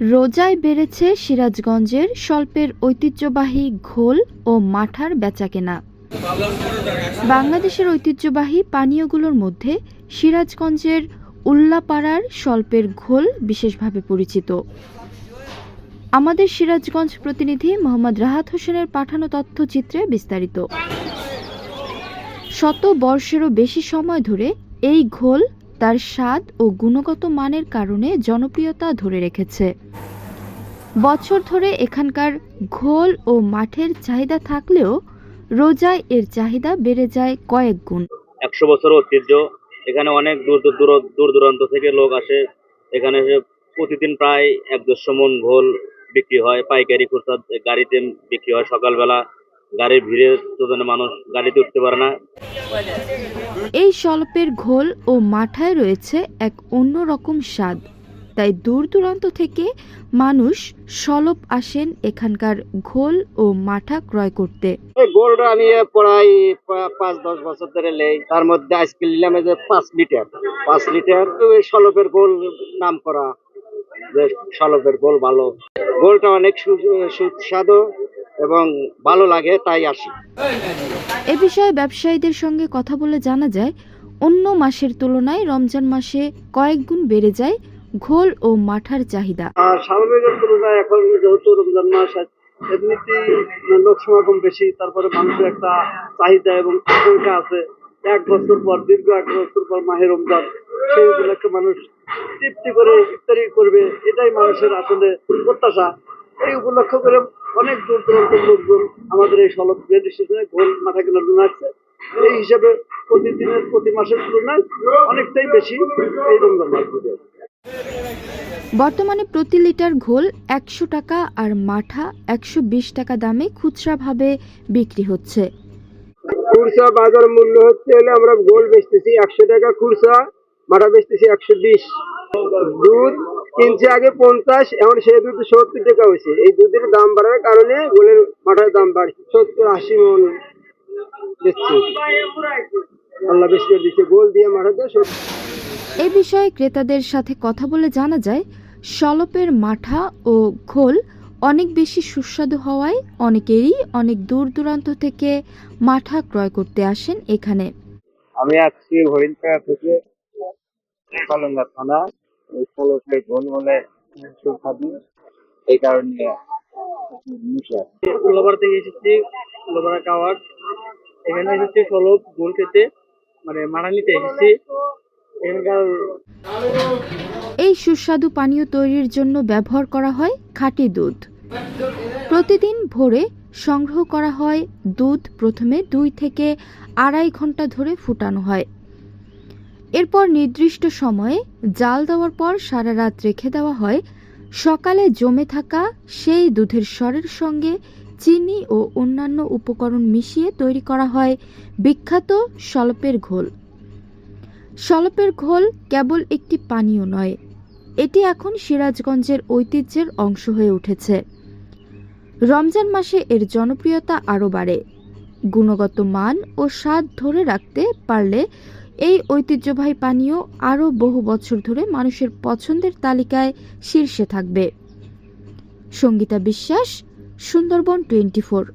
রোজায় বেড়েছে সিরাজগঞ্জের স্বল্পের ঐতিহ্যবাহী ঘোল ও মাঠার বেচাকেনা। বাংলাদেশের ঐতিহ্যবাহী পানীয়গুলোর মধ্যে সিরাজগঞ্জের উল্লাপাড়ার স্বল্পের ঘোল বিশেষভাবে পরিচিত। আমাদের সিরাজগঞ্জ প্রতিনিধি মোহাম্মদ রাহাত হোসেনের পাঠানো তথ্যচিত্রে বিস্তারিত। শত বর্ষেরও বেশি সময় ধরে এই ঘোল তার স্বাদ ও গুণগত মানের কারণে জনপ্রিয়তা ধরে রেখেছে। বছর ধরে এখানকার ঘোল ও মাঠের চাহিদা থাকলেও রোজায় এর চাহিদা বেড়ে যায় কয়েক গুণ। একশো বছর ঐতিহ্য, এখানে অনেক দূর দূর দূর দূর দূরান্ত থেকে লোক আসে। এখানে প্রতিদিন প্রায় এক দেড়শো মন ঘোল বিক্রি হয়, পাইকারি খুচরা গাড়িতে বিক্রি হয় সকালবেলা। গাড়ির ভিড়ে দুজনে মানুষ গাড়িতে উঠতে পারে না। এই স্বল্পের ঘোল ও মাঠায় রয়েছে এক অন্যরকম স্বাদ। তাই দূর দূরান্ত থেকে মানুষ সলপ আসেন এখানকার ঘোল ও মাঠা ক্রয় করতে। গোলটা আমি প্রায় পাঁচ দশ বছর ধরে নেই। তার মধ্যে আজকে নিলাম যে পাঁচ লিটার। পাঁচ লিটার তো এই সলপের গোল নাম করা যে সলপের গোল ভালো। গোলটা অনেক সুস্বাদু। এবং ভালো লাগে তাই আসি। এ বিষয়ে ব্যবসায়ীদের সঙ্গে কথা বলে জানা যায় অন্য মাসের তুলনায় রমজান মাসে কয়েক গুণ বেড়ে যায় ঘোল ও মাঠার চাহিদা। স্বাভাবিকের তুলনায় এখন যেহেতু রমজান মাস এমনিতেই লোক সমাগম বেশি তারপরে মানুষের একটা চাহিদা এবং আকাঙ্ক্ষা আছে। এক বছর পর দীর্ঘ এক বছর পর মাহে রমজান সেই উপলক্ষে মানুষ তৃপ্তি করে ইফতারি করবে এটাই মানুষের আসলে প্রত্যাশা। এই উপলক্ষ করে অনেক দূর দূরান্তের লোকজন আমাদের এই সলভ রেল স্টেশনে ঘোল মাথা কেনার জন্য আসছে। এই হিসাবে প্রতিদিনের প্রতি মাসের তুলনায় অনেকটাই বেশি এই রমজান মাস বর্তমানে প্রতি লিটার ঘোল একশো টাকা আর মাঠা একশো বিশ টাকা দামে খুচরাভাবে বিক্রি হচ্ছে। খুরসা বাজার মূল্য হচ্ছে হলে আমরা গোল বেচতেছি একশো টাকা খুরসা মাঠা বেচতেছি একশো বিশ। দুধ কিনছে আগে পঞ্চাশ এখন সেই দুধ সত্তর টাকা হয়েছে। এই দুধের দাম বাড়ার কারণে গোলের মাঠার দাম বাড়ছে। সত্তর আশি মন আল্লাহ বেশি করে দিচ্ছে গোল দিয়ে এ বিষয়ে ক্রেতাদের সাথে কথা বলে জানা যায় সলপের মাঠা ও ঘোল অনেক বেশি সুস্বাদু হওয়ায় অনেকেরই অনেক দূর দূরান্ত থেকে মাঠা ক্রয় করতে আসেন এখানে। আমি আসছি হরিণপাড়া থেকে কলঙ্গা থানা। এই ষোলোশো সুস্বাদু এই কারণে মিশে আছে। উল্লাপাড়া থেকে এসেছি উল্লাপাড়া কাওয়ার এখানে এসেছি সলভ গোল খেতে মানে মারা এসেছি। এখানকার এই সুস্বাদু পানীয় তৈরির জন্য ব্যবহার করা হয় খাঁটি দুধ। প্রতিদিন ভোরে সংগ্রহ করা হয় দুধ প্রথমে দুই থেকে আড়াই ঘণ্টা ধরে ফুটানো হয়। এরপর নির্দিষ্ট সময়ে জাল দেওয়ার পর সারা রাত রেখে দেওয়া হয়। সকালে জমে থাকা সেই দুধের স্বরের সঙ্গে চিনি ও অন্যান্য উপকরণ মিশিয়ে তৈরি করা হয় বিখ্যাত সলপের ঘোল। সলপের ঘোল কেবল একটি পানীয় নয়, এটি এখন সিরাজগঞ্জের ঐতিহ্যের অংশ হয়ে উঠেছে। রমজান মাসে এর জনপ্রিয়তা আরও বাড়ে। গুণগত মান ও স্বাদ ধরে রাখতে পারলে এই ঐতিহ্যবাহী পানীয় আরও বহু বছর ধরে মানুষের পছন্দের তালিকায় শীর্ষে থাকবে। সঙ্গীতা বিশ্বাস, সুন্দরবন টোয়েন্টি ফোর।